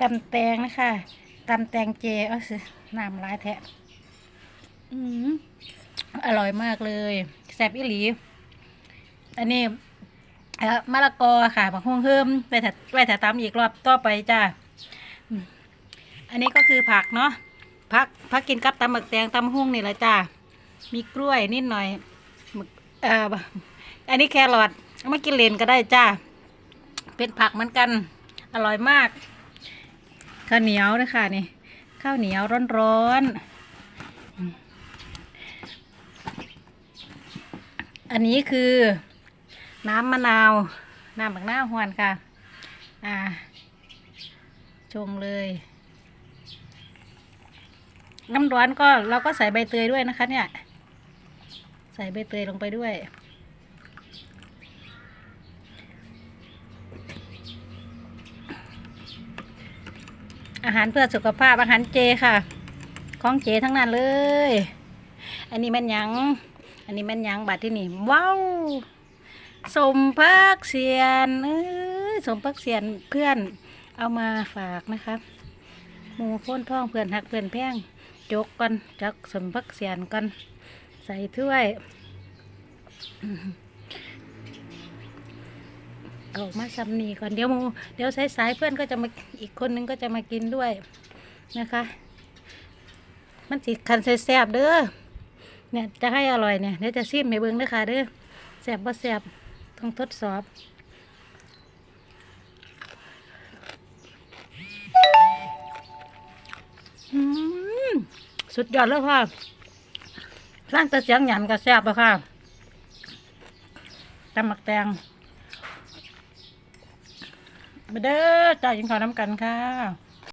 ตำแตงนะคะตำแตงเจเอ้ยน้ำลายแทะอืมอร่อยมากเลยแซ่บอีหลี อันนี้เออมะละกอค่ะผักฮวงเฮิมไปถัดไปถัดตามอีกรอบต่อไปจ้าอันนี้ก็คือผักเนาะผักผักกินกับตำหมึกแตงตำฮวงนี่แหละจ้ามีกล้วยนิดหน่อยหมึกเอ่ออันนี้แครอทมากินเลนก็ได้จ้าเป็นผักเหมือนกัน อร่อยมาก ข้าวเหนียวนะคะนี่ข้าวเหนียวร้อนๆอันนี้คือน้ำมะนาวน้ำบักหน้าหวนค่ะ อ่า ชงเลย น้ำร้อนก็เราก็ใส่ใบเตยด้วยนะคะเนี่ย ใส่ใบเตยลงไปด้วย อาหารเพื่อสุขภาพอาหารเจค่ะ ของเจทั้งนั้นเลย อันนี้แมันยัง อันนี้แมันยังบัดที่นี่ว้าวสมพักเสียนเอ้ยสมพักเสียนเพื่อนเอามาฝากนะคะหมูพ้นท่องเพื่อนหักเพื่อนแพงจกก่อนจักสมพักเสียนก่อนใส่ถ้วย ออหือเอาออกมาซำนีก่อนเดี๋ยวหมูเดี๋ยวสายๆเพื่อนก็จะมาอีกคนนึงก็จะมากินด้วยนะคะ มันสิคันใส่แซ่บเด้อเนี่ยจะให้อร่อยเนี่ยเดี๋ยวจะซิมให้เบิ่งเด้อค่ะเด้อแซ่บบ่แซ่บต้องทดสอบสุดยอดเลยค่ะร้านตะเสียงหยันก็แซ่บแล้วค่ะตำหมักแตง มาเด้อจ่ายยิงขอน้ำกันค่ะ